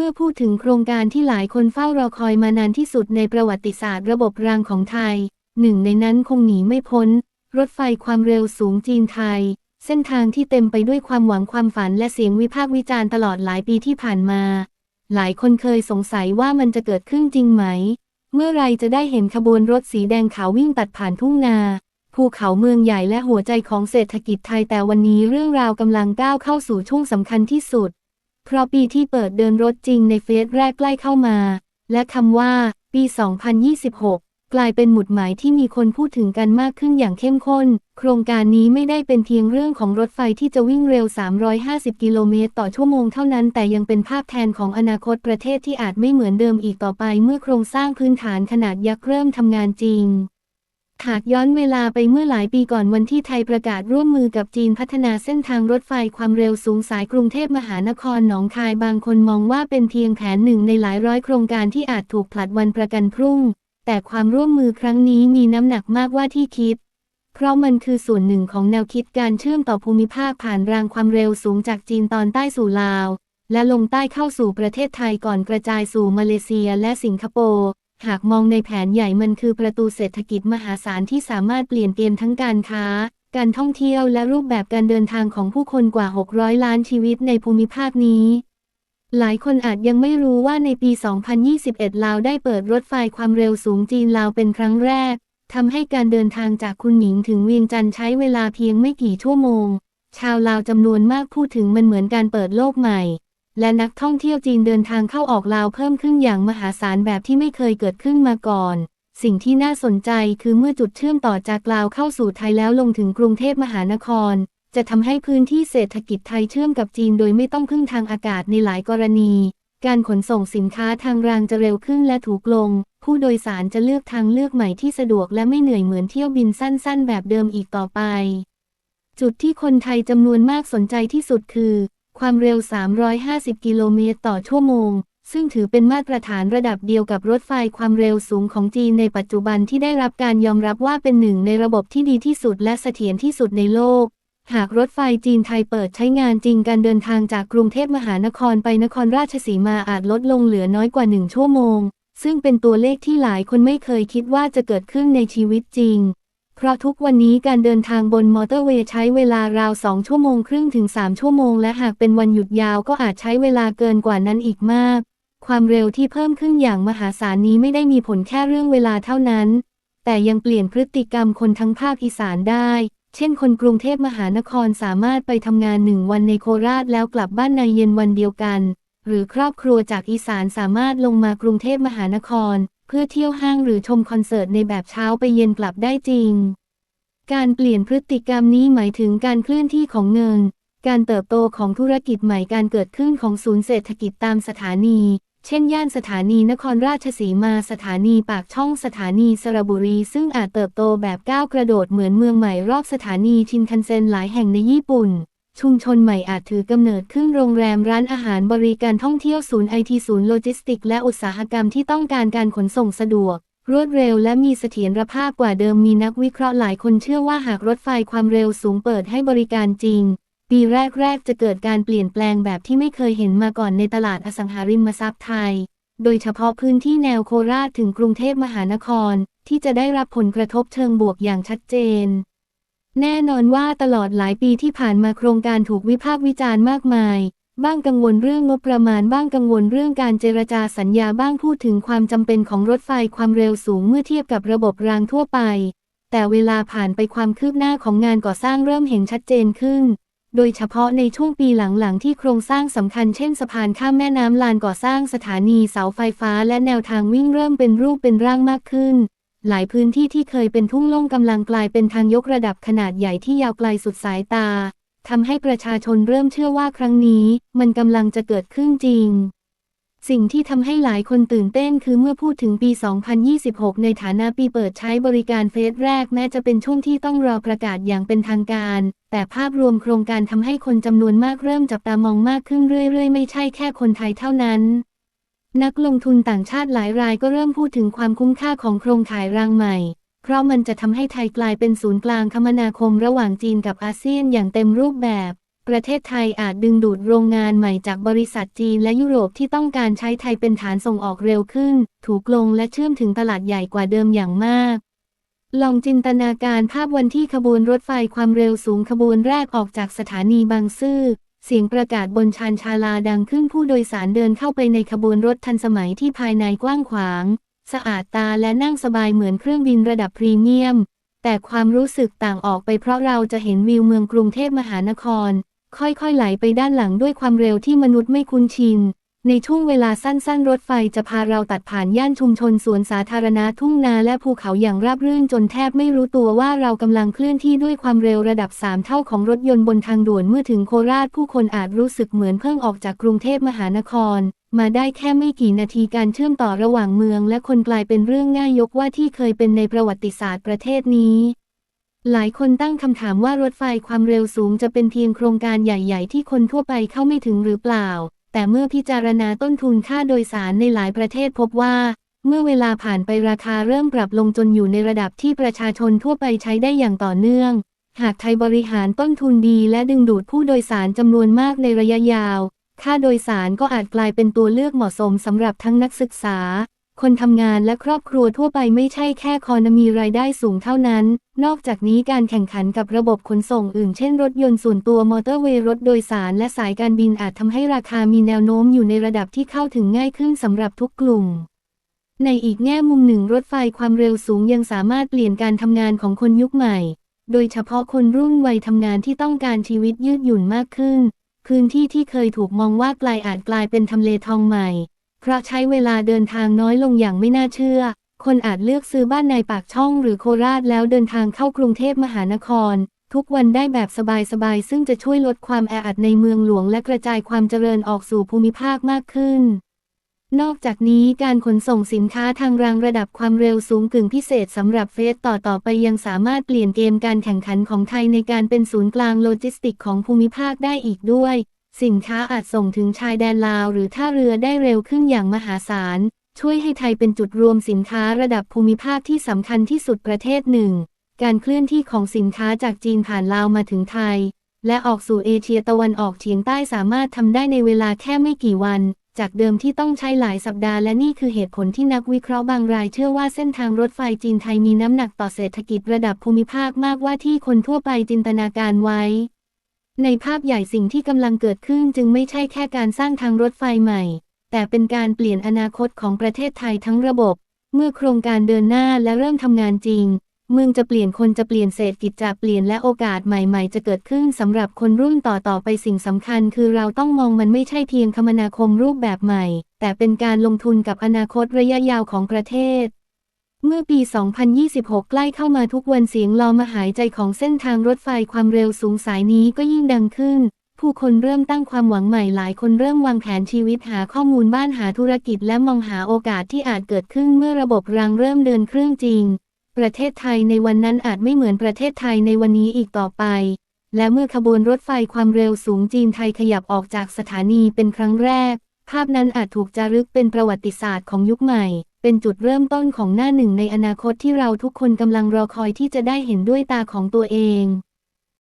เมื่อพูดถึงโครงการที่หลายคนเฝ้ารอคอยมานานที่สุดในประวัติศาสตร์ระบบรางของไทย หนึ่งในนั้นคงหนีไม่พ้น รถไฟความเร็วสูงจีนไทย เส้นทางที่เต็มไปด้วยความหวังความฝันและเสียงวิพากษ์วิจารณ์ตลอดหลายปีที่ผ่านมา หลายคนเคยสงสัยว่ามันจะเกิดขึ้นจริงไหม เมื่อไรจะได้เห็นขบวนรถสีแดงขาววิ่งตัดผ่านทุ่งนาภูเขาเมืองใหญ่และหัวใจของเศรษฐกิจไทยแต่วันนี้เรื่องราวกำลังก้าวเข้าสู่ช่วงสำคัญที่สุด เพราะปีที่เปิดเดินรถจริงในเฟสแรกใกล้เข้ามา และคำว่า ปี 2026 กลายเป็นหมุดหมายที่มีคนพูดถึงกันมากขึ้นอย่างเข้มข้น โครงการนี้ไม่ได้เป็นเพียงเรื่องของรถไฟที่จะวิ่งเร็ว 350 กิโลเมตรต่อชั่วโมงเท่านั้น แต่ยังเป็นภาพแทนของอนาคตประเทศที่อาจไม่เหมือนเดิมอีกต่อไป เมื่อโครงสร้างพื้นฐานขนาดยักษ์เริ่มทำงานจริง หากย้อนเวลาไปเมื่อหลายปีก่อนวันที่ไทยประกาศร่วมมือกับจีนพัฒนาเส้นทางรถไฟความเร็วสูงสายกรุงเทพมหานครหนองคายบางคนมองว่าเป็นเพียงแผนหนึ่งในหลายร้อยโครงการที่อาจถูกผลัดวันประกันพรุ่ง แต่ความร่วมมือครั้งนี้มีน้ำหนักมากว่าที่คิด เพราะมันคือส่วนหนึ่งของแนวคิดการเชื่อมต่อภูมิภาคผ่านรางความเร็วสูงจากจีนตอนใต้สู่ลาว และลงใต้เข้าสู่ประเทศไทยก่อนกระจายสู่มาเลเซียและสิงคโปร์ หากมองในแผนใหญ่มันคือประตูเศรษฐกิจมหาศาลที่สามารถเปลี่ยนเกมทั้งการค้า การท่องเที่ยวและรูปแบบการเดินทางของผู้คนกว่า 600 ล้านชีวิตในภูมิภาคนี้ หลายคนอาจยังไม่รู้ว่าในปี 2021 ลาวได้เปิดรถไฟความเร็วสูงจีนลาวเป็นครั้งแรกทำให้การเดินทางจากคุณหมิงถึงเวียงจันทร์ใช้เวลาเพียงไม่กี่ชั่วโมง ชาวลาวจำนวนมากพูดถึงมันเหมือนการเปิดโลกใหม่ และนักท่องเที่ยวจีนเดินทางเข้าออกลาวเพิ่มขึ้นอย่างมหาศาลแบบที่ไม่เคยเกิดขึ้นมาก่อน สิ่งที่น่าสนใจคือเมื่อจุดเชื่อมต่อจากลาวเข้าสู่ไทยแล้วลงถึงกรุงเทพมหานคร จะทำให้พื้นที่เศรษฐกิจไทยเชื่อมกับจีนโดยไม่ต้องพึ่งทางอากาศในหลายกรณี การขนส่งสินค้าทางรางจะเร็วขึ้นและถูกลง ผู้โดยสารจะเลือกทางเลือกใหม่ที่สะดวกและไม่เหนื่อยเหมือนเที่ยวบินสั้น ๆ แบบเดิมอีกต่อไปจุดที่คนไทยจำนวนมากสนใจที่สุดคือ ความเร็ว 350 กิโลเมตรต่อชั่วโมง ซึ่งถือเป็นมาตรฐานระดับเดียวกับรถไฟความเร็วสูงของจีนในปัจจุบันที่ได้รับการยอมรับว่าเป็นหนึ่งในระบบที่ดีที่สุดและเสถียรที่สุดในโลก หากรถไฟจีนไทยเปิดใช้งานจริงการเดินทางจากกรุงเทพมหานครไปนครราชสีมาอาจลดลงเหลือน้อยกว่าหนึ่งชั่วโมง ซึ่งเป็นตัวเลขที่หลายคนไม่เคยคิดว่าจะเกิดขึ้นในชีวิตจริง เพราะทุกวันนี้การเดินทางบนมอเตอร์เวย์ใช้เวลาราว 2 ชั่วโมงครึ่งถึง 3 ชั่วโมง และหากเป็นวันหยุดยาวก็อาจใช้เวลาเกินกว่านั้นอีกมาก ความเร็วที่เพิ่มขึ้นอย่างมหาศาลนี้ไม่ได้มีผลแค่เรื่องเวลาเท่านั้น แต่ยังเปลี่ยนพฤติกรรมคนทั้งภาคอีสานได้ เช่น คนกรุงเทพมหานครสามารถไปทำงานหนึ่งวันในโคราชแล้วกลับบ้านในเย็นวันเดียวกัน หรือครอบครัวจากอีสานสามารถลงมากรุงเทพมหานคร เพื่อเที่ยวห้างหรือชมคอนเสิร์ตในแบบเช้าไปเย็นกลับได้จริง การเปลี่ยนพฤติกรรมนี้หมายถึงการเคลื่อนที่ของเงิน การเติบโตของธุรกิจใหม่การเกิดขึ้นของศูนย์เศรษฐกิจตามสถานี เช่น ย่านสถานีนครราชสีมาสถานีปากช่องสถานีสระบุรี ซึ่งอาจเติบโตแบบก้าวกระโดดเหมือนเมืองใหม่รอบสถานีชินคันเซ็นหลายแห่งในญี่ปุ่น ชุมชนใหม่อาจถือกำเนิดขึ้นโรงแรมร้านอาหารบริการท่องเที่ยวศูนย์ไอทีศูนย์โลจิสติก และอุตสาหกรรมที่ต้องการการขนส่งสะดวก รวดเร็วและมีเสถียรภาพกว่าเดิมมีนักวิเคราะห์หลายคนเชื่อว่าหากรถไฟความเร็วสูงเปิดให้บริการจริง ปีแรก ๆ จะเกิดการเปลี่ยนแปลงแบบที่ไม่เคยเห็นมาก่อนในตลาดอสังหาริมทรัพย์ไทย โดยเฉพาะพื้นที่แนวโคราชถึงกรุงเทพมหานคร ที่จะได้รับผลกระทบเชิงบวกอย่างชัดเจน แน่นอนว่าตลอดหลายปีที่ผ่านมาโครงการถูกวิพากษ์วิจารณ์มากมาย บ้างกังวลเรื่องงบประมาณ บ้างกังวลเรื่องการเจรจาสัญญาบ้างพูดถึงความจำเป็นของรถไฟความเร็วสูงเมื่อเทียบกับระบบรางทั่วไป แต่เวลาผ่านไปความคืบหน้าของงานก่อสร้างเริ่มเห็นชัดเจนขึ้น โดยเฉพาะในช่วงปีหลังๆ ที่โครงสร้างสำคัญเช่นสะพานข้ามแม่น้ำลานก่อสร้างสถานีเสาไฟฟ้า และแนวทางวิ่งเริ่มเป็นรูปเป็นร่างมากขึ้น หลายพื้นที่ที่เคยเป็นทุ่งโล่งกำลังกลายเป็นทางยกระดับขนาดใหญ่ที่ยาวไกลสุดสายตาทำให้ประชาชนเริ่มเชื่อว่าครั้งนี้ มันกำลังจะเกิดขึ้นจริง สิ่งที่ทำให้หลายคนตื่นเต้นคือเมื่อพูดถึงปี 2026 ในฐานะปีเปิดใช้บริการเฟสแรกแม้จะเป็นช่วงที่ต้องรอประกาศอย่างเป็นทางการ แต่ภาพรวมโครงการทำให้คนจำนวนมากเริ่มจับตามองมากขึ้นเรื่อยๆ ไม่ใช่แค่คนไทยเท่านั้น นักลงทุนต่างชาติหลายรายก็เริ่มพูดถึงความคุ้มค่าของโครงข่ายรางใหม่ เพราะมันจะทำให้ไทยกลายเป็นศูนย์กลางคมนาคมระหว่างจีนกับอาเซียนอย่างเต็มรูปแบบ ประเทศไทยอาจดึงดูดโรงงานใหม่จากบริษัทจีนและยุโรปที่ต้องการใช้ไทยเป็นฐานส่งออกเร็วขึ้น ถูกลงและเชื่อมถึงตลาดใหญ่กว่าเดิมอย่างมาก ลองจินตนาการภาพวันที่ขบวนรถไฟความเร็วสูงขบวนแรกออกจากสถานีบางซื่อ เสียงประกาศบนชานชาลาดังขึ้นผู้โดยสารเดินเข้าไปในขบวนรถทันสมัยที่ภายในกว้างขวาง สะอาดตาและนั่งสบายเหมือนเครื่องบินระดับพรีเมียม แต่ความรู้สึกต่างออกไปเพราะเราจะเห็นวิวเมืองกรุงเทพมหานคร ค่อยๆไหลไปด้านหลังด้วยความเร็วที่มนุษย์ไม่คุ้นชิน ในช่วงเวลาสั้นๆ รถไฟจะพาเราตัดผ่านย่านชุมชนสวนสาธารณะทุ่งนาและภูเขาอย่างราบรื่นจนแทบไม่รู้ตัวว่าเรากำลังเคลื่อนที่ด้วยความเร็วระดับ 3 เท่าของรถยนต์บนทางด่วนเมื่อถึงโคราชผู้คนอาจรู้สึกเหมือนเพิ่งออกจากกรุงเทพมหานคร มาได้แค่ไม่กี่นาทีการเชื่อมต่อระหว่างเมืองและคนกลายเป็นเรื่องง่ายยกว่าที่เคยเป็นในประวัติศาสตร์ประเทศนี้หลายคนตั้งคำถามว่ารถไฟความเร็วสูงจะเป็นเพียงโครงการใหญ่ ๆ ที่คนทั่วไปเข้าไม่ถึงหรือเปล่า แต่เมื่อพิจารณาต้นทุนค่าโดยสารในหลายประเทศพบว่า เมื่อเวลาผ่านไปราคาเริ่มปรับลงจนอยู่ในระดับที่ประชาชนทั่วไปใช้ได้อย่างต่อเนื่อง หากไทยบริหารต้นทุนดีและดึงดูดผู้โดยสารจำนวนมากในระยะยาว ค่าโดยสารก็อาจกลายเป็นตัวเลือกเหมาะสมสำหรับทั้งนักศึกษา คนทำงานและครอบครัวทั่วไปไม่ใช่แค่คอนมีรายได้สูงเท่านั้น นอกจากนี้การแข่งขันกับระบบขนส่งอื่น เช่นรถยนต์ส่วนตัวมอเตอร์เวย์รถโดยสารและสายการบินอาจทำให้ราคามีแนวโน้มอยู่ในระดับที่เข้าถึงง่ายขึ้นสำหรับทุกกลุ่มในอีกแง่มุมหนึ่งรถไฟความเร็วสูงยังสามารถเปลี่ยนการทำงานของคนยุคใหม่ โดยเฉพาะคนรุ่นวัยทำงานที่ต้องการชีวิตยืดหยุ่นมากขึ้น พื้นที่ที่เคยถูกมองว่าไกลอาจกลายเป็นทำเลทองใหม่ เพราะใช้เวลาเดินทางน้อยลงอย่างไม่น่าเชื่อ คนอาจเลือกซื้อบ้านในปากช่องหรือโคราชแล้วเดินทางเข้ากรุงเทพมหานคร ทุกวันได้แบบสบายๆ ซึ่งจะช่วยลดความแออัดในเมืองหลวงและกระจายความเจริญออกสู่ภูมิภาคมากขึ้น นอกจากนี้การขนส่งสินค้าทางรางระดับความเร็วสูงกึ่งพิเศษสำหรับเฟสต่อต่อไปยังสามารถเปลี่ยนเกมการแข่งขันของไทยในการเป็นศูนย์กลางโลจิสติกของภูมิภาคได้อีกด้วย สินค้าอาจส่งถึงชายแดนลาวหรือท่าเรือได้เร็วขึ้นอย่างมหาศาล ช่วยให้ไทยเป็นจุดรวมสินค้าระดับภูมิภาคที่สำคัญที่สุดประเทศหนึ่ง การเคลื่อนที่ของสินค้าจากจีนผ่านลาวมาถึงไทย และออกสู่เอเชียตะวันออกเฉียงใต้สามารถทำได้ในเวลาแค่ไม่กี่วัน จากเดิมที่ต้องใช้หลายสัปดาห์และนี่คือเหตุผลที่นักวิเคราะห์บางรายเชื่อว่าเส้นทางรถไฟจีนไทยมีน้ำหนักต่อเศรษฐกิจระดับภูมิภาคมากกว่าที่คนทั่วไปจินตนาการไว้ ในภาพใหญ่สิ่งที่กำลังเกิดขึ้นจึงไม่ใช่แค่การสร้างทางรถไฟใหม่ แต่เป็นการเปลี่ยนอนาคตของประเทศไทยทั้งระบบ เมื่อโครงการเดินหน้าและเริ่มทำงานจริง เมืองจะเปลี่ยนคนจะเปลี่ยนเศรษฐกิจจะเปลี่ยนและโอกาสใหม่ๆ จะเกิดขึ้นสำหรับคนรุ่นต่อๆไปสิ่งสำคัญ คือเราต้องมองมันไม่ใช่เพียงคมนาคมรูปแบบใหม่ แต่เป็นการลงทุนกับอนาคตระยะยาวของประเทศ เมื่อปี 2026 ใกล้เข้ามาทุกวันเสียงลอมาหายใจของเส้นทางรถไฟความเร็วสูงสายนี้ก็ยิ่งดังขึ้น ผู้คนเริ่มตั้งความหวังใหม่หลายคนเริ่มวางแผนชีวิตหาข้อมูลบ้านหาธุรกิจและมองหาโอกาสที่อาจเกิดขึ้นเมื่อระบบรางเริ่มเดินเครื่องจริง ประเทศไทยในวันนั้นอาจไม่เหมือนประเทศไทยในวันนี้อีกต่อไป และเมื่อขบวนรถไฟความเร็วสูงจีนไทยขยับออกจากสถานีเป็นครั้งแรก ภาพนั้นอาจถูกจารึกเป็นประวัติศาสตร์ของยุคใหม่ เป็นจุดเริ่มต้นของหน้าหนึ่งในอนาคตที่เราทุกคนกำลังรอคอยที่จะได้เห็นด้วยตาของตัวเอง